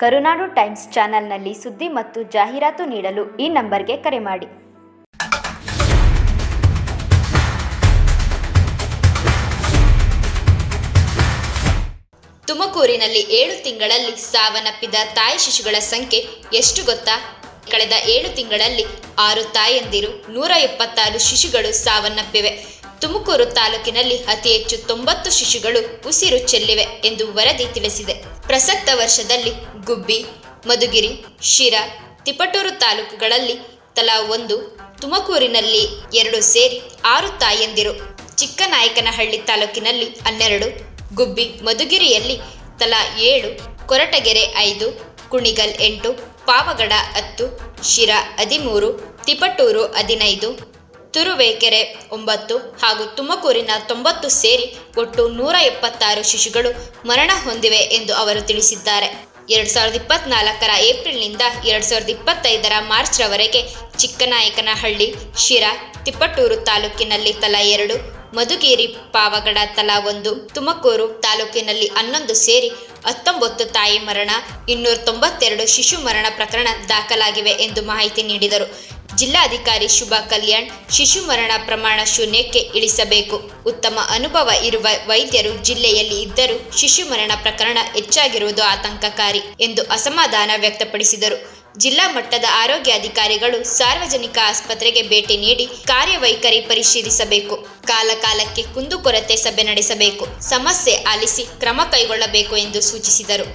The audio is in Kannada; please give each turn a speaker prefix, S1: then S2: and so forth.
S1: ಕರುನಾಡು ಟೈಮ್ಸ್ ಚಾನೆಲ್ನಲ್ಲಿ ಸುದ್ದಿ ಮತ್ತು ಜಾಹೀರಾತು ನೀಡಲು ಈ ನಂಬರ್ಗೆ ಕರೆ ಮಾಡಿ.
S2: ತುಮಕೂರಿನಲ್ಲಿ ಏಳು ತಿಂಗಳಲ್ಲಿ ಸಾವನ್ನಪ್ಪಿದ ತಾಯಿ ಶಿಶುಗಳ ಸಂಖ್ಯೆ ಎಷ್ಟು ಗೊತ್ತಾ? ಕಳೆದ ಏಳು ತಿಂಗಳಲ್ಲಿ ಆರು ತಾಯಂದಿರು, ನೂರ ಎಪ್ಪತ್ತಾರು ಶಿಶುಗಳು ಸಾವನ್ನಪ್ಪಿವೆ. ತುಮಕೂರು ತಾಲೂಕಿನಲ್ಲಿ ಅತಿ ಹೆಚ್ಚು ತೊಂಬತ್ತು ಶಿಶುಗಳು ಉಸಿರು ಚೆಲ್ಲಿವೆ ಎಂದು ವರದಿ ತಿಳಿಸಿದೆ. ಪ್ರಸಕ್ತ ವರ್ಷದಲ್ಲಿ ಗುಬ್ಬಿ, ಮಧುಗಿರಿ, ಶಿರಾ, ತಿಪಟೂರು ತಾಲೂಕುಗಳಲ್ಲಿ ತಲಾ ಒಂದು, ತುಮಕೂರಿನಲ್ಲಿ ಎರಡು ಸೇರಿ ಆರು ತಾಯಂದಿರು. ಚಿಕ್ಕನಾಯಕನಹಳ್ಳಿ ತಾಲೂಕಿನಲ್ಲಿ ಹನ್ನೆರಡು, ಗುಬ್ಬಿ, ಮಧುಗಿರಿಯಲ್ಲಿ ತಲಾ ಏಳು, ಕೊರಟಗೆರೆ ಐದು, ಕುಣಿಗಲ್ ಎಂಟು, ಪಾವಗಡ ಹತ್ತು, ಶಿರಾ ಹದಿಮೂರು, ತಿಪಟೂರು ಹದಿನೈದು, ತುರುವೇಕೆರೆ ಒಂಬತ್ತು ಹಾಗೂ ತುಮಕೂರಿನ ತೊಂಬತ್ತು ಸೇರಿ ಒಟ್ಟು ನೂರ ಎಪ್ಪತ್ತಾರು ಶಿಶುಗಳು ಮರಣ ಹೊಂದಿವೆ ಎಂದು ಅವರು ತಿಳಿಸಿದ್ದಾರೆ. ಎರಡು ಸಾವಿರದ ಇಪ್ಪತ್ನಾಲ್ಕರ ಏಪ್ರಿಲ್ನಿಂದ ಎರಡು ಸಾವಿರದ ಇಪ್ಪತ್ತೈದರ ಮಾರ್ಚ್ರವರೆಗೆ ಚಿಕ್ಕನಾಯಕನಹಳ್ಳಿ, ಶಿರಾ, ತಿಪ್ಪಟೂರು ತಾಲೂಕಿನಲ್ಲಿ ತಲಾ ಎರಡು, ಮಧುಗಿರಿ ಪಾವಗಡ ತಲಾ ಒಂದು, ತುಮಕೂರು ತಾಲೂಕಿನಲ್ಲಿ ಹನ್ನೊಂದು ಸೇರಿ ಹತ್ತೊಂಬತ್ತು ತಾಯಿ ಮರಣ, ಇನ್ನೂರ ತೊಂಬತ್ತೆರಡು ಶಿಶು ಮರಣ ಪ್ರಕರಣ ದಾಖಲಾಗಿವೆ ಎಂದು ಮಾಹಿತಿ ನೀಡಿದರು. ಜಿಲ್ಲಾಧಿಕಾರಿ ಶುಭಾ ಕಲ್ಯಾಣ್ ಶಿಶು ಮರಣ ಪ್ರಮಾಣ ಶೂನ್ಯಕ್ಕೆ ಇಳಿಸಬೇಕು. ಉತ್ತಮ ಅನುಭವ ಇರುವ ವೈದ್ಯರು ಜಿಲ್ಲೆಯಲ್ಲಿ ಇದ್ದರೂ ಶಿಶು ಮರಣ ಪ್ರಕರಣ ಹೆಚ್ಚಾಗಿರುವುದು ಆತಂಕಕಾರಿ ಎಂದು ಅಸಮಾಧಾನ ವ್ಯಕ್ತಪಡಿಸಿದರು. ಜಿಲ್ಲಾ ಮಟ್ಟದ ಆರೋಗ್ಯಾಧಿಕಾರಿಗಳು ಸಾರ್ವಜನಿಕ ಆಸ್ಪತ್ರೆಗೆ ಭೇಟಿ ನೀಡಿ ಕಾರ್ಯವೈಖರಿ ಪರಿಶೀಲಿಸಬೇಕು. ಕಾಲಕಾಲಕ್ಕೆ ಕುಂದುಕೊರತೆ ಸಭೆ ನಡೆಸಬೇಕು. ಸಮಸ್ಯೆ ಆಲಿಸಿ ಕ್ರಮ ಕೈಗೊಳ್ಳಬೇಕು ಎಂದು ಸೂಚಿಸಿದರು.